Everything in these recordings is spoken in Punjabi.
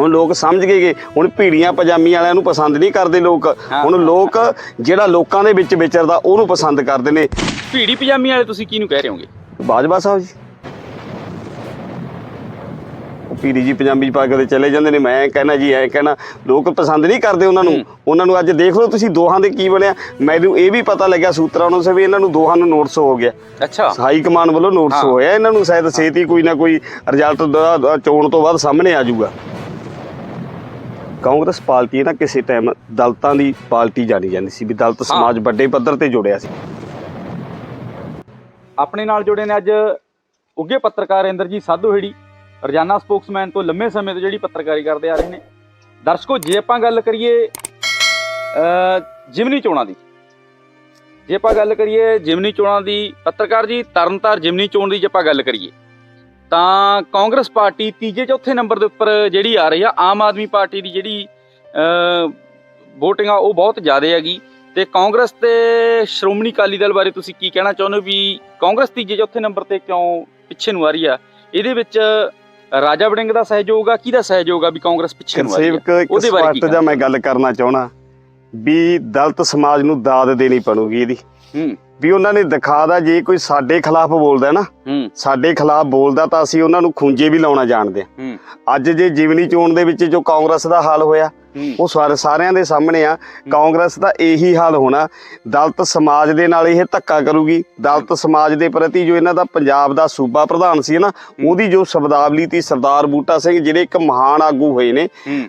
ਹੁਣ ਲੋਕ ਸਮਝ ਗਏ ਕਿ ਹੁਣ ਭੀੜੀਆਂ ਪਜਾਮੀ ਵਾਲਿਆਂ ਨੂੰ ਪਸੰਦ ਨਹੀਂ ਕਰਦੇ ਲੋਕ। ਹੁਣ ਲੋਕ ਜਿਹੜਾ ਲੋਕਾਂ ਦੇ ਵਿੱਚ ਵਿਚਰਦਾ ਉਹਨੂੰ ਪਸੰਦ ਕਰਦੇ ਨੇ। ਭੀੜੀ ਪਜਾਮੀ ਵਾਲੇ ਤੁਸੀਂ ਕਿਹਨੂੰ ਕਹਿ ਰਹੇ ਹੋਗੇ? ਬਾਜਵਾ ਸਾਹਿਬ ਜੀ। ਪੀੜੀ ਜੀ ਪੰਜਾਬੀ ਪਾ ਕੇ ਚਲੇ ਜਾਂਦੇ ਨੇ ਮੈਂ ਕਹਿਣਾ ਜੀ ਐ ਕਹਿਣਾ ਲੋਕ ਪਸੰਦ ਨਹੀਂ ਕਰਦੇ ਉਹਨਾਂ ਨੂੰ। ਉਹਨਾਂ ਨੂੰ ਅੱਜ ਦੇਖ ਲਓ ਤੁਸੀਂ ਦੋਹਾਂ ਦੇ ਕੀ ਬਣਿਆ। ਮੈਨੂੰ ਇਹ ਵੀ ਪਤਾ ਲੱਗਿਆ ਸੂਤਰਾਂ ਨੂੰ ਸੇ ਵੀ ਇਹਨਾਂ ਨੂੰ ਦੋਹਾਂ ਨੂੰ ਨੋਟਿਸ ਹੋ ਗਿਆ। ਅੱਛਾ। ਹਾਈ ਕਮਾਂਡ ਵੱਲੋਂ ਨੋਟਿਸ। ਹੋਇਆ ਇਹਨਾਂ ਨੂੰ ਸ਼ਾਇਦ ਛੇਤੀ ਕੋਈ ਨਾ ਕੋਈ ਰਿਜ਼ਲਟ ਚੋਣ ਤੋਂ ਬਾਅਦ ਸਾਹਮਣੇ ਆ ਜਾਊਗਾ। ਕਾਂਗਰਸ ਪਾਰਟੀ ਨਾ ਕਿਸੇ ਟਾਈਮ ਦਲਤਾਂ ਦੀ ਪਾਰਟੀ ਜਾਣੀ ਜਾਂਦੀ ਸੀ ਵੀ ਦਲਤ ਸਮਾਜ ਵੱਡੇ ਪੱਧਰ ਤੇ ਜੁੜਿਆ ਸੀ। ਆਪਣੇ ਨਾਲ ਜੁੜੇ ਨੇ ਅੱਜ ਉੱਗੇ ਪੱਤਰਕਾਰ ਇੰਦਰਜੀਤ ਸਾਧੂਹੇੜੀ ਰੋਜ਼ਾਨਾ ਸਪੋਕਸਮੈਨ ਤੋਂ ਲੰਮੇ ਸਮੇਂ ਤੋਂ ਜਿਹੜੀ ਪੱਤਰਕਾਰੀ ਕਰਦੇ ਆ ਰਹੇ ਨੇ। ਦਰਸ਼ਕੋ ਜੇ ਆਪਾਂ ਗੱਲ ਕਰੀਏ ਜਿਮਨੀ ਚੋਣਾਂ ਦੀ ਜੇ ਆਪਾਂ ਗੱਲ ਕਰੀਏ ਜਿਮਨੀ ਚੋਣਾਂ ਦੀ ਪੱਤਰਕਾਰ ਜੀ ਤਰਨਤਾਰ ਜਿਮਨੀ ਚੋਣ ਦੀ ਜੇ ਆਪਾਂ ਗੱਲ ਕਰੀਏ ਤਾਂ ਕਾਂਗਰਸ ਪਾਰਟੀ ਤੀਜੇ ਚੌਥੇ ਨੰਬਰ ਦੇ ਉੱਪਰ ਜਿਹੜੀ ਆ ਰਹੀ ਆ ਆਮ ਆਦਮੀ ਪਾਰਟੀ ਦੀ ਜਿਹੜੀ ਅ VOTING ਆ ਉਹ ਬਹੁਤ ਜ਼ਿਆਦਾ ਹੈਗੀ। ਤੇ ਕਾਂਗਰਸ ਤੇ ਸ਼੍ਰੋਮਣੀ ਅਕਾਲੀ ਦਲ ਬਾਰੇ ਤੁਸੀਂ ਕੀ ਕਹਿਣਾ ਚਾਹੁੰਦੇ ਹੋ ਵੀ ਕਾਂਗਰਸ ਤੀਜੇ ਚੌਥੇ ਨੰਬਰ ਤੇ ਕਿਉਂ ਪਿੱਛੇ ਨੂੰ ਆ ਰਹੀ ਆ? ਇਹਦੇ ਵਿੱਚ ਰਾਜਾ ਵੜਿੰਗ ਦਾ ਸਹਿਯੋਗ ਆ ਕਿਹਦਾ ਸਹਿਯੋਗ ਆ ਵੀ ਕਾਂਗਰਸ ਪਿੱਛੇ ਨੂੰ ਆ ਰਹੀ ਆ? ਉਹਦੇ ਬਾਰੇ ਕੀ ਜਾਂ ਮੈਂ ਗੱਲ ਕਰਨਾ ਚਾਹਣਾ ਵੀ ਦਲਤ ਸਮਾਜ ਨੂੰ ਦਾਦ ਦੇਣੀ ਪਣੂਗੀ ਇਹਦੀ। ਹੂੰ। ਵੀ ਉਹਨਾਂ ਨੇ ਦਿਖਾਦਾ ਜੇ ਕੋਈ ਸਾਡੇ ਖਿਲਾਫ ਬੋਲਦਾ ਨਾ ਸਾਡੇ ਖਿਲਾਫ ਬੋਲਦਾ ਤਾਂ ਅਸੀਂ ਉਹਨਾਂ ਨੂੰ ਖੁੰਝੇ ਵੀ ਲਾਉਣਾ ਜਾਣਦੇ ਹਾਂ। ਅੱਜ ਜੇ ਜੀਵਨੀ ਚੋਣ ਦੇ ਵਿੱਚ ਜੋ ਕਾਂਗਰਸ ਦਾ ਹਾਲ ਹੋਇਆ ਉਹ ਸਾਰੇ ਸਾਰਿਆਂ ਦੇ ਸਾਹਮਣੇ ਆ। ਕਾਂਗਰਸ ਦਾ ਇਹੀ ਹਾਲ ਹੋਣਾ। ਦਲਤ ਸਮਾਜ ਦੇ ਨਾਲ ਇਹ ਧੱਕਾ ਕਰੂਗੀ। ਦਲਤ ਸਮਾਜ ਦੇ ਪ੍ਰਤੀ ਜੋ ਇਹਨਾਂ ਦਾ ਪੰਜਾਬ ਦਾ ਸੂਬਾ ਪ੍ਰਧਾਨ ਸੀ ਨਾ, ਉਹਦੀ ਜੋ ਸ਼ਬਦਾਵਲੀ ਤੀ ਸਰਦਾਰ ਬੂਟਾ ਸਿੰਘ, ਜਿਹੜੇ ਇੱਕ ਮਹਾਨ ਆਗੂ ਹੋਏ ਨੇ,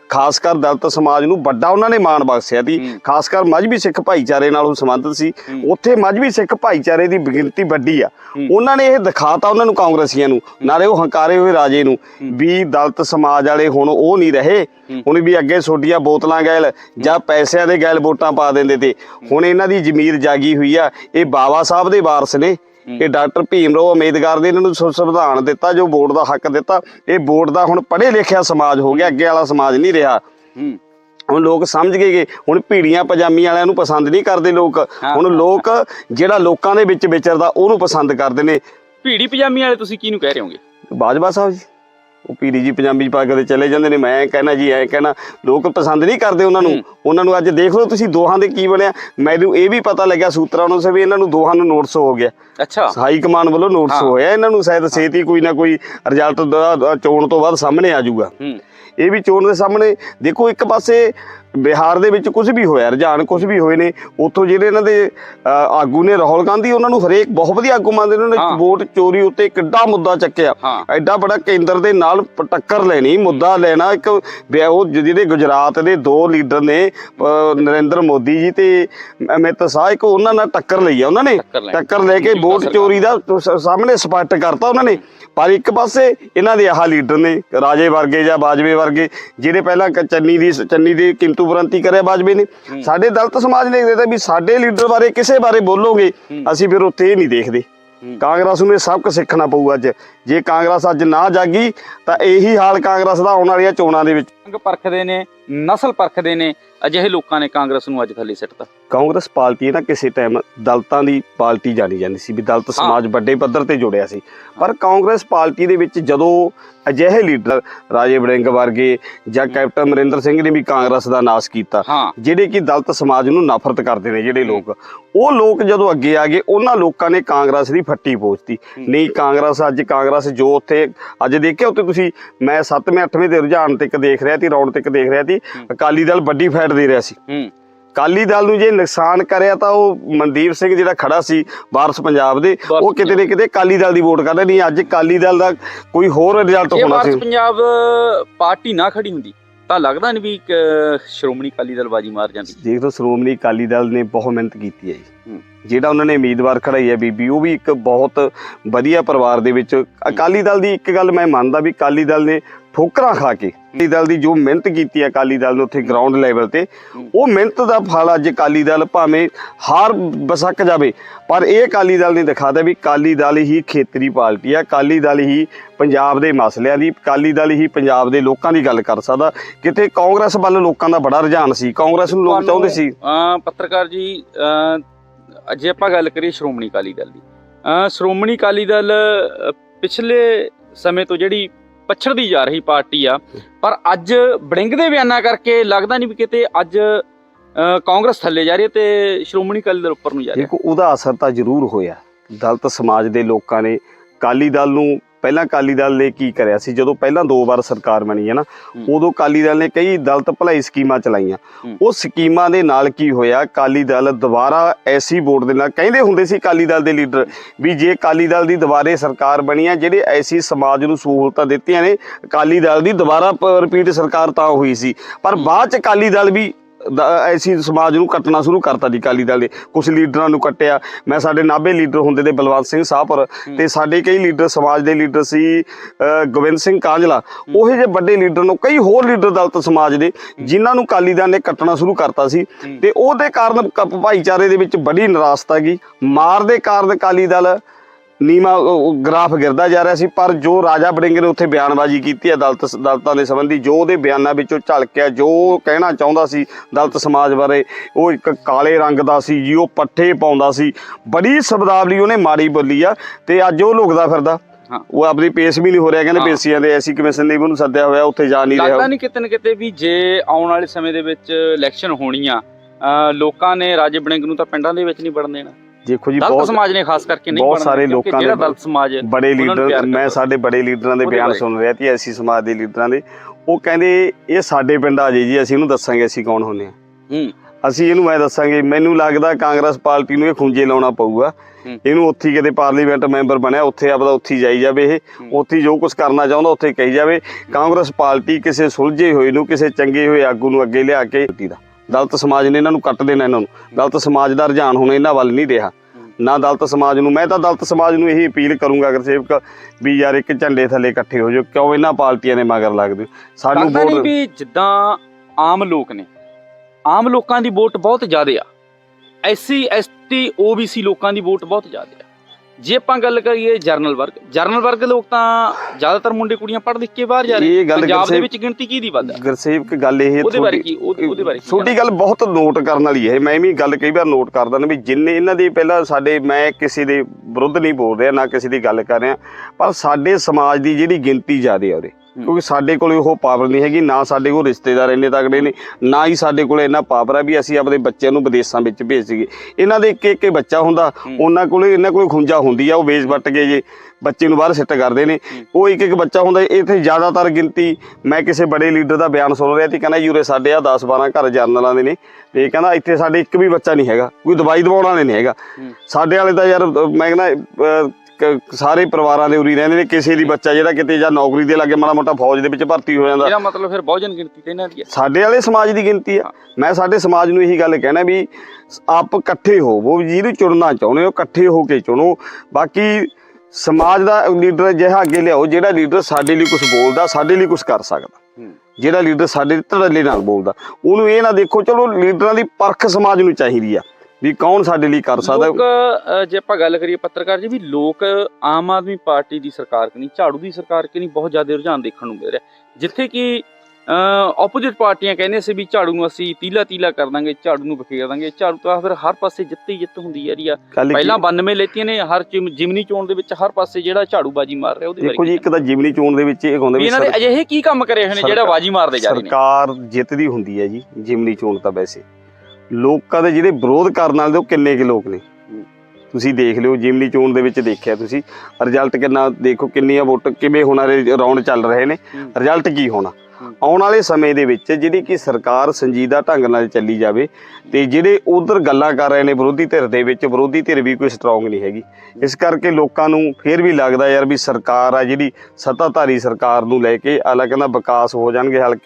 ਖਾਸ ਕਰ ਦਲਤ ਸਮਾਜ ਨੂੰ ਵੱਡਾ ਉਹਨਾਂ ਨੇ ਮਾਣ ਬਖਸ਼ਿਆ ਸੀ ਖਾਸ ਕਰ ਮਜਬੀ ਸਿੱਖ ਭਾਈਚਾਰੇ ਨਾਲ ਉਹ ਸੰਬੰਧਿਤ ਸੀ। ਹੂੰ। ਉੱਥੇ ਮਜਬੀ ਸਿੱਖ ਭਾਈਚਾਰੇ ਦੀ ਗਿਣਤੀ ਵੱਡੀ ਆ। ਉਹਨਾਂ ਨੇ ਇਹ ਦਿਖਾਤਾ ਉਹਨਾਂ ਨੂੰ ਕਾਂਗਰਸੀਆਂ ਨੂੰ। ਨਾਲੇ ਉਹ ਹੰਕਾਰੇ ਹੋਏ ਰਾਜੇ ਨੂੰ। ਵੀ ਦਲਤ ਸਮਾਜ ਵਾਲੇ ਹੁਣ ਉਹ ਨਹੀਂ ਰਹੇ। ਹੁਣ ਵੀ ਅੱਗੇ ਛੋਟੀਆਂ ਬੋਤਲਾਂ ਗੈਲ ਜਾਂ ਪੈਸਿਆਂ ਦੇ ਗੈਲ ਵੋਟਾਂ ਪਾ ਦਿੰਦੇ ਤੇ। ਹੁਣ ਇਹਨਾਂ ਦੀ ਜ਼ਮੀਰ ਜਾਗੀ ਹੋਈ ਆ। ਇਹ ਬਾਬਾ ਸਾਹਿਬ ਦੇ ਵਾਰਸ ਨੇ। ਇਹ ਡਾਕਟਰ ਭੀਮ ਰਾਓ ਅੰਬੇਦਕਰ ਦੇ ਇਹਨਾਂ ਨੂੰ ਸੰਵਿਧਾਨ ਦਿੱਤਾ ਜੋ ਵੋਟ ਦਾ ਹੱਕ ਦਿੱਤਾ। ਇਹ ਵੋਟ ਦਾ ਹੁਣ ਪੜ੍ਹੇ ਲਿਖਿਆ ਸਮਾਜ ਹੋ ਗਿਆ। ਅੱਗੇ ਵਾਲਾ ਸਮਾਜ ਨਹੀਂ ਰਿਹਾ। ਹੁਣ ਲੋਕ ਸਮਝ ਗਏ ਕਿ ਹੁਣ ਭੀੜੀਆਂ ਪਜਾਮੀ ਵਾਲਿਆਂ ਨੂੰ ਪਸੰਦ ਨਹੀਂ ਕਰਦੇ ਲੋਕ। ਹੁਣ ਲੋਕ ਜਿਹੜਾ ਲੋਕਾਂ ਦੇ ਵਿੱਚ ਵਿਚਰਦਾ ਉਹਨੂੰ ਪਸੰਦ ਕਰਦੇ ਨੇ। ਭੀੜੀ ਪਜਾਮੀ ਵਾਲੇ ਤੁਸੀਂ ਕਿਹਨੂੰ ਕਹਿ ਰਹੇ ਹੋਗੇ? ਬਾਜਵਾ ਸਾਹਿਬ ਜੀ। ਉਹ ਪੀੜੀ ਜੀ ਪੰਜਾਬੀ ਪਾ ਕੇ ਤੇ ਚਲੇ ਜਾਂਦੇ ਨੇ ਮੈਂ ਕਹਿਣਾ ਜੀ ਐ ਕਹਿਣਾ ਲੋਕ ਪਸੰਦ ਨਹੀਂ ਕਰਦੇ ਉਹਨਾਂ ਨੂੰ। ਉਹਨਾਂ ਨੂੰ ਅੱਜ ਦੇਖ ਲਓ ਤੁਸੀਂ ਦੋਹਾਂ ਦੇ ਕੀ ਬਣਿਆ। ਮੈਨੂੰ ਇਹ ਵੀ ਪਤਾ ਲੱਗਿਆ ਸੂਤਰਾਂ ਨੂੰ ਸੇ ਵੀ ਇਹਨਾਂ ਨੂੰ ਦੋਹਾਂ ਨੂੰ ਨੋਟਿਸ ਹੋ ਗਿਆ। ਅੱਛਾ। ਹਾਈ ਕਮਾਂਡ ਵੱਲੋਂ ਨੋਟਿਸ। ਹੋਇਆ ਇਹਨਾਂ ਨੂੰ ਸ਼ਾਇਦ ਛੇਤੀ ਕੋਈ ਨਾ ਕੋਈ ਰਿਜ਼ਲਟ ਚੋਣ ਤੋਂ ਬਾਅਦ ਸਾਹਮਣੇ ਆ ਜਾਊਗਾ। ਇਹ ਵੀ ਚੋਣ ਦੇ ਸਾਹਮਣੇ। ਦੇਖੋ ਇੱਕ ਪਾਸੇ ਬਿਹਾਰ ਦੇ ਵਿੱਚ ਕੁਝ ਵੀ ਹੋਇਆ ਰੁਝਾਨ ਕੁਝ ਵੀ ਹੋਏ ਨੇ ਉੱਥੋਂ ਜਿਹੜੇ ਇਹਨਾਂ ਦੇ ਆਗੂ ਨੇ ਰਾਹੁਲ ਗਾਂਧੀ ਉਹਨਾਂ ਨੂੰ ਹਰੇਕ ਬਹੁਤ ਵਧੀਆ ਆਗੂ ਮੰਨਦੇ ਨੇ ਉਹਨਾਂ। ਨੇ ਵੋਟ ਚੋਰੀ ਉੱਤੇ ਕਿੱਡਾ ਮੁੱਦਾ ਚੱਕਿਆ। ਐਡਾ ਬੜਾ ਕੇਂਦਰ ਦੇ ਨਾਲ ਟੱਕਰ ਲੈਣੀ ਮੁੱਦਾ ਲੈਣਾ ਇੱਕ ਉਹ ਜਿਹੜੇ ਗੁਜਰਾਤ ਦੇ ਦੋ ਲੀਡਰ ਨੇ ਨਰਿੰਦਰ ਮੋਦੀ ਜੀ ਤੇ ਅਮਿਤ ਸ਼ਾਹ ਇੱਕ ਉਹਨਾਂ ਨਾਲ ਟੱਕਰ ਲਈ ਆ ਉਹਨਾਂ ਨੇ ਟੱਕਰ ਲੈ ਕੇ ਵੋਟ। ਚੋਰੀ ਦਾ ਸਾਹਮਣੇ ਸਪਸ਼ਟ ਕਰਤਾ ਉਹਨਾਂ ਨੇ ਪਰ ਇੱਕ ਪਾਸੇ ਇਹਨਾਂ ਦੇ ਆਹ ਲੀਡਰ ਨੇ ਰਾਜੇ ਵਰਗੇ ਜਾਂ ਬਾਜਵੇ ਵਰਗੇ ਜਿਹੜੇ ਪਹਿਲਾਂ ਕ- ਚੰਨੀ ਦੀ ਚੰਨੀ ਦੀ ਕਿੰਤੂ ਬਰੰਤੀ ਕਰਿਆ ਬਾਜਵੇ ਨੇ। ਸਾਡੇ ਦਲਿਤ ਸਮਾਜ ਨੇ ਦਿੱਤਾ ਵੀ ਸਾਡੇ ਲੀਡਰ ਬਾਰੇ ਕਿਸੇ ਬਾਰੇ ਬੋਲੋਗੇ ਅਸੀਂ ਫਿਰ ਉੱਥੇ ਇਹ ਨਹੀਂ ਦੇਖਦੇ। ਕਾਂਗਰਸ ਨੂੰ ਇਹ ਸਭ ਕੁਝ ਸਿੱਖਣਾ ਪਊ ਅੱਜ। ਜੇ ਕਾਂਗਰਸ ਅੱਜ ਨਾ ਜਾਗੀ ਤਾਂ ਇਹੀ ਹਾਲ ਕਾਂਗਰਸ ਦਾ ਆਉਣ ਵਾਲੀਆਂ ਚੋਣਾਂ ਦੇ ਵਿੱਚ। ਰੰਗ ਪਰਖਦੇ ਨੇ ਨਸਲ ਪਰਖਦੇ ਨੇ ਅਜਿਹੇ ਲੋਕਾਂ ਨੇ ਕਾਂਗਰਸ ਨੂੰ ਅੱਜ ਥੱਲੇ ਸਿੱਟਤਾ। ਕਾਂਗਰਸ ਪਾਰਟੀ ਨਾ ਕਿਸੇ ਟਾਈਮ ਦਲਤਾਂ ਦੀ ਪਾਰਟੀ ਜਾਣੀ ਜਾਂਦੀ ਸੀ ਵੀ ਦਲਤ ਸਮਾਜ ਵੱਡੇ ਪੱਧਰ ਤੇ ਜੁੜਿਆ ਸੀ। ਪਰ ਕਾਂਗਰਸ ਪਾਰਟੀ ਦੇ ਵਿੱਚ ਜਦੋਂ ਅਜਿਹੇ ਲੀਡਰ ਰਾਜੇ ਵੜਿੰਗ ਵਰਗੇ ਜਾਂ ਕੈਪਟਨ ਅਮਰਿੰਦਰ ਸਿੰਘ ਨੇ ਵੀ ਕਾਂਗਰਸ ਦਾ ਨਾਸ ਕੀਤਾ ਜਿਹੜੇ ਕਿ ਦਲਤ ਸਮਾਜ ਨੂੰ ਨਫ਼ਰਤ ਕਰਦੇ ਨੇ ਜਿਹੜੇ ਲੋਕ ਉਹ ਲੋਕ ਜਦੋਂ ਅੱਗੇ ਆ ਗਏ ਉਹਨਾਂ ਲੋਕਾਂ ਨੇ ਕਾਂਗਰਸ ਦੀ ਫੱਟੀ ਪੋਚਤੀ। ਨਹੀਂ ਕਾਂਗਰਸ ਅੱਜ ਕਾਂਗਰਸ ਜੋ ਉੱਥੇ ਅੱਜ ਦੇਖਿਆ ਉੱਤੇ ਤੁਸੀਂ ਮੈਂ 7ਵੇਂ 8ਵੇਂ ਦੇ ਰੁਝਾਨ ਤੱਕ ਦੇਖ ਰਿਹਾ ਸੀ ਰੌਂਡ ਤੱਕ ਦੇਖ ਰਿਹਾ ਸੀ। ਅਕਾਲੀ ਦਲ ਵੱਡੀ ਫਾਈਟ ਦੇ ਰਿਹਾ ਸੀ। ਹੂੰ। ਅਕਾਲੀ ਦਲ ਨੂੰ ਜੇ ਨੁਕਸਾਨ ਕਰਿਆ ਤਾਂ ਉਹ ਮਨਦੀਪ ਸਿੰਘ ਜਿਹੜਾ ਖੜਾ ਸੀ ਵਾਰਸ ਪੰਜਾਬ ਦੇ ਵਾਰਸ ਉਹ ਕਿਤੇ ਨਾ ਕਿਤੇ ਅਕਾਲੀ ਦਲ ਦੀ ਵੋਟ ਕਰਦਾ ਨਹੀਂ ਅੱਜ ਅਕਾਲੀ ਦਲ ਦਾ ਕੋਈ ਹੋਰ ਰਿਜ਼ਲਟ ਹੋਣਾ ਸੀ। ਪੰਜਾਬ ਪਾਰਟੀ ਨਾ ਖੜੀ ਹੁੰਦੀ ਤਾਂ ਲੱਗਦਾ ਨਹੀਂ ਵੀ ਇੱਕ ਸ਼੍ਰੋਮਣੀ ਅਕਾਲੀ ਦਲ ਬਾਜੀ ਮਾਰ ਜਾਂਦੀ। ਦੇਖ ਲਓ ਸ਼੍ਰੋਮਣੀ ਅਕਾਲੀ ਦਲ ਨੇ ਬਹੁਤ ਮਿਹਨਤ ਕੀਤੀ ਹੈ ਜੀ। ਜਿਹੜਾ ਉਹਨਾਂ ਨੇ ਉਮੀਦਵਾਰ ਖੜਾਈ ਹੈ ਬੀਬੀ ਉਹ ਵੀ ਇੱਕ ਬਹੁਤ ਵਧੀਆ ਪਰਿਵਾਰ ਦੇ ਵਿੱਚ ਅਕਾਲੀ ਦਲ ਦੀ ਇੱਕ ਗੱਲ ਮੈਂ ਮੰਨਦਾ ਵੀ ਅਕਾਲੀ ਦਲ ਨੇ ਠੋਕਰਾਂ ਖਾ ਕੇ। ਅਕਾਲੀ ਦਲ ਦੀ ਜੋ ਮਿਹਨਤ ਕੀਤੀ ਹੈ ਅਕਾਲੀ ਦਲ ਨੇ ਉੱਥੇ ਗਰਾਊਂਡ ਲੈਵਲ ਤੇ ਉਹ ਮਿਹਨਤ ਦਾ ਫਲ ਅੱਜ ਅਕਾਲੀ ਦਲ ਭਾਵੇਂ ਹਾਰ ਬਸਕ ਜਾਵੇ ਪਰ ਇਹ ਅਕਾਲੀ ਦਲ ਨੇ ਦਿਖਾਦਾ ਵੀ ਅਕਾਲੀ ਦਲ ਹੀ ਖੇਤਰੀ ਪਾਰਟੀ ਹੈ ਅਕਾਲੀ ਦਲ ਹੀ ਪੰਜਾਬ ਦੇ ਮਸਲਿਆਂ ਦੀ ਅਕਾਲੀ ਦਲ ਹੀ ਪੰਜਾਬ ਦੇ ਲੋਕਾਂ ਦੀ ਗੱਲ ਕਰ ਸਕਦਾ। ਕਿਤੇ ਕਾਂਗਰਸ ਵੱਲ ਲੋਕਾਂ ਦਾ ਬੜਾ ਰੁਝਾਨ ਸੀ ਕਾਂਗਰਸ ਨੂੰ ਲੋਕ ਚਾਹੁੰਦੇ ਸੀ। ਅ ਪੱਤਰਕਾਰ ਜੀ ਅ ਜੇ ਆਪਾਂ ਗੱਲ ਕਰੀਏ ਸ਼੍ਰੋਮਣੀ ਅਕਾਲੀ ਦਲ ਦੀ। ਸ਼੍ਰੋਮਣੀ ਅਕਾਲੀ ਦਲ ਪਿਛਲੇ ਸਮੇਂ ਤੋਂ ਜਿਹੜੀ ਪਛੜਦੀ ਜਾ ਰਹੀ ਪਾਰਟੀ ਆ। ਪਰ ਅੱਜ ਬੜਿੰਗ ਦੇ ਬਿਆਨਾਂ ਕਰਕੇ ਲੱਗਦਾ ਨਹੀਂ ਵੀ ਕਿਤੇ ਅੱਜ ਅ, ਕਾਂਗਰਸ ਥੱਲੇ ਜਾ ਰਹੀ ਹੈ ਤੇ ਸ਼੍ਰੋਮਣੀ ਅਕਾਲੀ ਦਲ ਉੱਪਰ ਨੂੰ ਜਾ ਰਿਹਾ। ਦੇਖੋ ਉਹਦਾ ਅਸਰ ਤਾਂ ਜ਼ਰੂਰ ਹੋਇਆ। ਦਲਤ ਸਮਾਜ ਦੇ ਲੋਕਾਂ ਨੇ ਕਾਲੀ ਦਲ ਨੂੰ ਪਹਿਲਾਂ ਕਾਲੀ ਦਲ ਨੇ ਕੀ ਕਰਿਆ ਸੀ? ਜਦੋਂ ਪਹਿਲਾਂ ਦੋ ਵਾਰ ਸਰਕਾਰ ਬਣੀ ਹੈ ਨਾ। ਉਦੋਂ ਕਾਲੀ ਦਲ ਨੇ ਕਈ ਦਲਿਤ ਭਲਾਈ ਸਕੀਮਾਂ ਚਲਾਈਆਂ। ਉਹ ਸਕੀਮਾਂ ਦੇ ਨਾਲ ਕੀ ਹੋਇਆ? ਕਾਲੀ ਦਲ ਦੁਬਾਰਾ ਐਸੀ ਵੋਟ ਦੇ ਨਾਲ ਕਹਿੰਦੇ ਹੁੰਦੇ ਸੀ ਕਾਲੀ ਦਲ ਦੇ ਲੀਡਰ ਵੀ ਜੇ ਕਾਲੀ ਦਲ ਦੀ ਦੁਬਾਰੇ ਸਰਕਾਰ ਬਣੀ ਹੈ ਜਿਹੜੇ ਐਸੀ ਸਮਾਜ ਨੂੰ ਸਹੂਲਤਾਂ ਦਿੱਤੀਆਂ ਨੇ ਕਾਲੀ ਦਲ ਦੀ ਦੁਬਾਰਾ ਰਿਪੀਟ ਸਰਕਾਰ ਤਾਂ ਹੋਈ ਸੀ। ਪਰ ਬਾਅਦ ਚ ਕਾਲੀ ਦਲ ਵੀ ਐਸੀ ਸਮਾਜ ਨੂੰ ਕੱਟਣਾ ਸ਼ੁਰੂ ਕਰਤਾ ਦੀ ਕਾਲੀ ਦਲ ਨੇ। ਕੁਝ ਲੀਡਰਾਂ ਨੂੰ ਕੱਟਿਆ। ਮੈਂ ਸਾਡੇ ਨਾਭੇ ਲੀਡਰ ਹੁੰਦੇ ਨੇ ਬਲਵੰਤ ਸਿੰਘ ਸਾਹਪੁਰ ਤੇ ਸਾਡੇ ਕਈ ਲੀਡਰ ਸਮਾਜ ਦੇ ਲੀਡਰ ਸੀ ਗੋਬਿੰਦ ਸਿੰਘ ਕਾਂਝਲਾ ਉਹੇ ਜਿਹੇ ਵੱਡੇ ਲੀਡਰ ਨੂੰ ਕਈ ਹੋਰ ਲੀਡਰ ਦਲਿਤ ਸਮਾਜ ਦੇ ਜਿਨ੍ਹਾਂ ਨੂੰ ਕਾਲੀ ਦਲ ਨੇ ਕੱਟਣਾ ਸ਼ੁਰੂ ਕਰਤਾ ਸੀ। ਤੇ ਉਹਦੇ ਕਾਰਨ ਭਾਈਚਾਰੇ ਦੇ ਵਿੱਚ ਬੜੀ ਨਿਰਾਸ਼ਤਾ ਗਈ ਮਾਰ ਦੇ ਕਾਰਨ ਕਾਲੀ ਦਲ ਨੀਮਾ ਗ੍ਰਾਫ ਗਿਰਦਾ ਜਾ ਰਿਹਾ ਸੀ ਪਰ ਜੋ ਰਾਜਾ ਬੜਿੰਗ ਨੇ ਉੱਥੇ ਬਿਆਨਬਾਜ਼ੀ ਕੀਤੀ ਹੈ ਦਲਿਤ ਦਲਿਤਾਂ ਦੇ ਸੰਬੰਧੀ ਜੋ ਉਹਦੇ ਬਿਆਨਾਂ ਵਿੱਚੋਂ ਝਲਕਿਆ ਜੋ ਕਹਿਣਾ ਚਾਹੁੰਦਾ ਸੀ ਦਲਿਤ ਸਮਾਜ ਬਾਰੇ ਉਹ ਇੱਕ ਕਾਲੇ ਰੰਗ ਦਾ ਸੀ ਜੀ ਉਹ ਪੱਠੇ ਪਾਉਂਦਾ ਸੀ ਬੜੀ ਸ਼ਬਦਾਵਲੀ ਉਹਨੇ ਮਾੜੀ ਬੋਲੀ ਆ ਤੇ ਅੱਜ ਉਹ ਲੁਕਦਾ ਫਿਰਦਾ। ਉਹ ਆਪਣੀ ਪੇਸ਼ ਵੀ ਨਹੀਂ ਹੋ ਰਿਹਾ ਕਹਿੰਦੇ। ਪੇਸ਼ੀਆਂ ਦੇ ਐਸੀ ਕਮਿਸ਼ਨ ਨੇ ਉਹਨੂੰ ਸੱਦਿਆ ਹੋਇਆ ਉੱਥੇ ਜਾ ਨਹੀਂ ਲੱਗਦਾ ਰਿਹਾ ਨਹੀਂ ਕਿਤੇ ਨਾ ਕਿਤੇ ਵੀ ਜੇ ਆਉਣ ਵਾਲੇ ਸਮੇਂ ਦੇ ਵਿੱਚ ਇਲੈਕਸ਼ਨ ਹੋਣੀ ਆ ਲੋਕਾਂ ਨੇ ਰਾਜੇ ਬੜਿੰਗ ਨੂੰ ਤਾਂ ਪਿੰਡਾਂ ਦੇ ਵਿੱਚ ਨਹੀਂ ਵੜਨ ਦੇਣਾ ਦੇਖੋ ਜੀ ਬਹੁਤ ਸਮਾਜ ਨੇ ਖਾਸ ਕਰਕੇ ਨਹੀਂ ਬਹੁਤ ਸਾਰੇ ਲੋਕਾਂ ਦੇ ਜਿਹੜਾ ਦਲਿਤ ਸਮਾਜ ਬੜੇ ਲੀਡਰ ਮੈਂ। ਸਾਡੇ ਬੜੇ ਲੀਡਰਾਂ ਦੇ ਬਿਆਨ। ਸੁਣ ਰਿਹਾ ਸੀ ਐਸੀ ਸਮਾਜ ਦੇ ਲੀਡਰਾਂ ਦੇ ਉਹ ਕਹਿੰਦੇ ਇਹ ਸਾਡੇ ਪਿੰਡ ਆ ਜੀ ਜੀ ਅਸੀਂ ਇਹਨੂੰ ਦੱਸਾਂਗੇ ਅਸੀਂ ਕੌਣ ਹੁੰਦੇ ਆ ਹੂੰ ਅਸੀਂ ਇਹਨੂੰ ਮੈਂ ਦੱਸਾਂਗੇ ਮੈਨੂੰ ਲੱਗਦਾ ਕਾਂਗਰਸ ਪਾਰਟੀ ਨੂੰ ਇਹ ਖੁੰਝੇ ਲਾਉਣਾ ਪਊਗਾ। ਇਹਨੂੰ ਉੱਥੇ ਕਿਤੇ ਪਾਰਲੀਮੈਂਟ ਮੈਂਬਰ ਬਣਿਆ ਉੱਥੇ ਆਪਦਾ ਉੱਥੇ ਜਾਈ ਜਾਵੇ ਇਹ। ਉੱਥੇ ਜੋ ਕੁਝ ਕਰਨਾ ਚਾਹੁੰਦਾ ਉੱਥੇ ਕਹੀ ਜਾਵੇ ਕਾਂਗਰਸ ਪਾਰਟੀ ਕਿਸੇ ਸੁਲਝੇ ਹੋਏ ਨੂੰ ਕਿਸੇ ਚੰਗੇ ਹੋਏ ਆਗੂ ਨੂੰ ਅੱਗੇ ਲਿਆ ਕੇ ਦਾ ਦਲਿਤ ਸਮਾਜ ਨੇ ਇਹਨਾਂ ਨੂੰ ਕੱਟ ਦੇਣਾ ਇਹਨਾਂ ਨੂੰ। ਦਲਿਤ ਸਮਾਜ ਦਾ ਰੁਝਾਨ ਹੁਣ ਇਹਨਾਂ ਵੱਲ ਨਹੀਂ ਰਿਹਾ। ਨਾ ਦਲਿਤ ਸਮਾਜ ਨੂੰ ਮੈਂ ਤਾਂ ਦਲਿਤ ਸਮਾਜ ਨੂੰ ਇਹੀ ਅਪੀਲ ਕਰੂੰਗਾ ਗੁਰਸੇਵਕ ਵੀ ਯਾਰ ਇੱਕ ਝੰਡੇ ਥੱਲੇ ਇਕੱਠੇ ਹੋ ਜਾਓ ਕਿਉਂ ਇਹਨਾਂ ਪਾਰਟੀਆਂ ਦੇ ਮਗਰ ਲੱਗਦੇ? ਸਾਨੂੰ ਵੋਟ ਵੀ ਜਿੱਦਾਂ ਆਮ ਲੋਕ ਨੇ ਆਮ ਲੋਕਾਂ ਦੀ ਵੋਟ ਬਹੁਤ ਜ਼ਿਆਦਾ ਆ। ਐਸਸੀ ਐਸਟੀ ਓਬੀਸੀ ਲੋਕਾਂ ਦੀ ਵੋਟ ਬਹੁਤ ਜ਼ਿਆਦਾ ਆ। ਜੇ ਆਪਾਂ ਗੱਲ ਕਰੀਏ ਜਰਨਲ ਵਰਗ ਜਰਨਲ ਵਰਗ ਲੋਕ ਤਾਂ ਜ਼ਿਆਦਾਤਰ ਮੁੰਡੇ ਕੁੜੀਆਂ ਪੜ੍ਹ ਲਿਖ ਕੇ ਬਾਹਰ ਜਾ ਰਹੇ ਪੰਜਾਬ ਦੇ ਵਿੱਚ ਗਿਣਤੀ ਕੀ ਦੀ ਵੱਧ ਆ? ਗੁਰਸੇਵਕ ਗੱਲ ਇਹ ਉਹਦੇ ਬਾਰੇ ਕੀ ਉਹਦੇ ਬਾਰੇ ਛੋਟੀ ਗੱਲ ਬਹੁਤ ਨੋਟ ਕਰਨ ਵਾਲੀ ਹੈ। ਮੈਂ ਵੀ ਗੱਲ ਕਈ ਵਾਰ ਨੋਟ ਕਰਦਾ ਨਾ ਵੀ ਜਿੰਨੇ ਇਹਨਾਂ ਦੀ ਪਹਿਲਾਂ ਸਾਡੇ ਮੈਂ ਕਿਸੇ ਦੇ ਵਿਰੁੱਧ ਨਹੀਂ ਬੋਲ ਰਿਹਾ ਨਾ ਕਿਸੇ ਦੀ ਗੱਲ ਕਰ ਰਿਹਾ ਪਰ ਸਾਡੇ ਸਮਾਜ ਦੀ ਜਿਹੜੀ ਗਿਣਤੀ ਜ਼ਿਆਦੇ ਆ ਉਹਦੇ। ਹੂੰ। ਕਿਉਂਕਿ ਸਾਡੇ ਕੋਲ ਉਹ ਪਾਵਰ ਨਹੀਂ ਹੈਗੀ ਨਾ ਸਾਡੇ ਕੋਲ ਰਿਸ਼ਤੇਦਾਰ ਇੰਨੇ ਤਗੜੇ ਨੇ ਨਾ ਹੀ ਸਾਡੇ ਕੋਲ ਇੰਨਾ ਪਾਵਰ ਹੈ ਵੀ ਅਸੀਂ ਆਪਣੇ ਬੱਚਿਆਂ ਨੂੰ ਵਿਦੇਸ਼ਾਂ ਵਿੱਚ ਭੇਜ ਸਕੀਏ ਇਹਨਾਂ ਦੇ ਇੱਕ ਇੱਕ ਬੱਚਾ ਹੁੰਦਾ। ਉਹਨਾਂ ਕੋਲ ਇਹਨਾਂ ਕੋਲ ਖੁੰਝਾ ਹੁੰਦੀ ਆ ਉਹ ਵੇਚ ਵੱਟ ਕੇ ਜੇ ਬੱਚੇ ਨੂੰ ਬਾਹਰ ਸਿੱਟ ਕਰਦੇ ਨੇ। ਉਹ ਇੱਕ ਇੱਕ ਬੱਚਾ ਹੁੰਦਾ ਇੱਥੇ ਜ਼ਿਆਦਾਤਰ ਗਿਣਤੀ ਮੈਂ ਕਿਸੇ ਬੜੇ ਲੀਡਰ ਦਾ ਬਿਆਨ ਸੁਣ ਰਿਹਾ ਸੀ ਕਹਿੰਦਾ ਯੂਰੇ ਸਾਡੇ ਆ 10 12 ਘਰ ਜਰਨਲਾਂ ਦੇ ਨੇ ਤੇ ਕਹਿੰਦਾ ਇੱਥੇ ਸਾਡੇ ਇੱਕ ਵੀ ਬੱਚਾ ਨਹੀਂ ਹੈਗਾ ਕੋਈ ਦਵਾਈ ਦਵਾਉਣ ਵਾਲੇ ਨਹੀਂ ਹੈਗਾ। ਸਾਡੇ ਵਾਲੇ ਤਾਂ ਯਾਰ ਮੈਂ ਕਹਿੰਦਾ ਕ- ਸਾਰੇ ਪਰਿਵਾਰਾਂ ਦੇ ਉਰੀ ਰਹਿੰਦੇ ਨੇ ਕਿਸੇ ਦੀ ਬੱਚਾ ਜਿਹੜਾ ਕਿਤੇ ਜਾਂ ਨੌਕਰੀ ਦੇ ਲੱਗੇ ਮਾੜਾ ਮੋਟਾ ਫੌਜ ਦੇ ਵਿੱਚ ਭਰਤੀ ਹੋ ਜਾਂਦਾ। ਇਹਦਾ ਮਤਲਬ ਫਿਰ ਬਹੁਜਨ ਗਿਣਤੀ ਤੇ ਇਹਨਾਂ ਦੀ ਹੈ। ਸਾਡੇ ਵਾਲੇ ਸਮਾਜ ਦੀ ਗਿਣਤੀ ਆ। ਮੈਂ ਸਾਡੇ ਸਮਾਜ ਨੂੰ ਇਹੀ ਗੱਲ ਕਹਿਣਾ ਵੀ ਆਪ ਇਕੱਠੇ ਹੋਵੋ ਜਿਹਨੂੰ ਚੁਣਨਾ ਚਾਹੁੰਦੇ ਹੋ ਇਕੱਠੇ ਹੋ ਕੇ ਚੁਣੋ। ਬਾਕੀ ਸਮਾਜ ਦਾ ਲੀਡਰ ਜਿਹਾ ਅੱਗੇ ਲਿਆਓ ਜਿਹੜਾ ਲੀਡਰ ਸਾਡੇ ਲਈ ਕੁਝ ਬੋਲਦਾ ਸਾਡੇ ਲਈ ਕੁਝ ਕਰ ਸਕਦਾ। ਜਿਹੜਾ ਲੀਡਰ ਸਾਡੇ ਧੜੱਲੇ ਨਾਲ ਬੋਲਦਾ ਉਹਨੂੰ ਇਹ ਨਾ ਦੇਖੋ ਚਲੋ ਲੀਡਰਾਂ ਦੀ ਪਰਖ ਸਮਾਜ ਨੂੰ ਚਾਹੀਦੀ ਆ। ਵੀ ਕੌਣ ਸਾਡੇ ਲਈ ਕਰ ਸਕਦਾ? ਲੋਕ ਜੇ ਆਪਾਂ ਗੱਲ ਕਰੀਏ ਪੱਤਰਕਾਰ ਜੀ ਵੀ ਲੋਕ ਆਮ ਆਦਮੀ ਪਾਰਟੀ ਦੀ ਸਰਕਾਰ ਕਿ ਨਹੀਂ ਝਾੜੂ ਦੀ ਸਰਕਾਰ ਕਿ ਨਹੀਂ ਬਹੁਤ ਜ਼ਿਆਦਾ ਰੁਝਾਨ ਦੇਖਣ ਨੂੰ ਮਿਲ ਰਿਹਾ। ਜਿੱਥੇ ਕਿ ਆਪੋਜ਼ਿਟ ਪਾਰਟੀਆਂ ਕਹਿੰਦੇ ਸੀ ਵੀ ਝਾੜੂ ਨੂੰ ਅਸੀਂ ਤੀਲਾ ਤੀਲਾ ਕਰ ਦਾਂਗੇ ਝਾੜੂ ਨੂੰ ਬਖੇਰ ਦਾਂਗੇ। ਝਾੜੂ ਤਾਂ ਫਿਰ ਹਰ ਪਾਸੇ ਜਿੱਤ ਹੀ ਜਿੱਤ ਹੁੰਦੀ ਜਾ ਰਹੀ ਆ ਪਹਿਲਾਂ 92 ਲੈਤੀਆਂ ਨੇ ਹਰ ਜਿਮ- ਜਿਮਨੀ ਚੋਣ ਦੇ ਵਿੱਚ ਹਰ ਪਾਸੇ ਜਿਹੜਾ ਝਾੜੂ ਬਾਜੀ ਮਾਰ ਰਿਹਾ ਉਹਦੇ ਦੇਖੋ ਜੀ ਇੱਕ ਤਾਂ ਜਿਮਨੀ ਚੋਣ ਦੇ ਵਿੱਚ ਇਹ ਕਹਿੰਦੇ ਵੀ ਇਹਨਾਂ ਦੇ ਅਜਿਹੇ ਕੀ ਕੰਮ ਕਰੇ ਹੋਏ ਨੇ ਜਿਹੜਾ ਬਾਜੀ ਮਾਰਦੇ ਜਾ ਰਹੇ ਨੇ? ਸਰਕਾਰ ਜਿੱਤਦੀ ਹੁੰਦੀ ਹੈ ਜੀ ਜਿਮਨੀ ਚੋਣ ਤਾਂ ਵੈਸੇ। ਲੋਕਾਂ ਦੇ ਜਿਹੜੇ ਵਿਰੋਧ ਕਰਨ ਵਾਲੇ ਉਹ ਕਿੰਨੇ ਕੁ ਲੋਕ ਨੇ? ਤੁਸੀਂ ਦੇਖ ਲਿਓ, ਜਿਮਨੀ ਚੋਣ ਦੇ ਵਿੱਚ ਦੇਖਿਆ ਤੁਸੀਂ। ਰਿਜ਼ਲਟ ਕਿੰਨਾ, ਦੇਖੋ ਕਿੰਨੀਆਂ ਵੋਟ ਕਿਵੇਂ ਹੋਣਾ ਰਾਉਂਡ ਚੱਲ ਰਹੇ ਨੇ। ਰਿਜ਼ਲਟ ਕੀ ਹੋਣਾ? ਆਉਣ ਵਾਲੇ ਸਮੇਂ ਦੇ ਵਿੱਚ ਜਿਹੜੀ ਕਿ ਸਰਕਾਰ ਸੰਜੀਦਾ ਢੰਗ ਨਾਲ ਚੱਲੀ ਜਾਵੇ ਤੇ ਜਿਹੜੇ ਉਧਰ ਗੱਲਾਂ ਕਰ ਰਹੇ ਨੇ ਵਿਰੋਧੀ ਧਿਰ ਦੇ ਵਿੱਚ, ਵਿਰੋਧੀ ਧਿਰ ਵੀ ਕੋਈ ਸਟਰੋਂਗ ਨਹੀਂ ਹੈਗੀ। ਇਸ ਕਰਕੇ ਲੋਕਾਂ ਨੂੰ ਫੇਰ ਵੀ ਲੱਗਦਾ ਯਾਰ ਵੀ ਸਰਕਾਰ ਆ ਜਿਹੜੀ ਸੱਤਾਧਾਰੀ ਸਰਕਾਰ ਨੂੰ ਲੈ ਕੇ ਆਲਾ ਕਹਿੰਦਾ ਵਿਕਾਸ ਹੋ ਜਾਣਗੇ, ਹਲਕੇ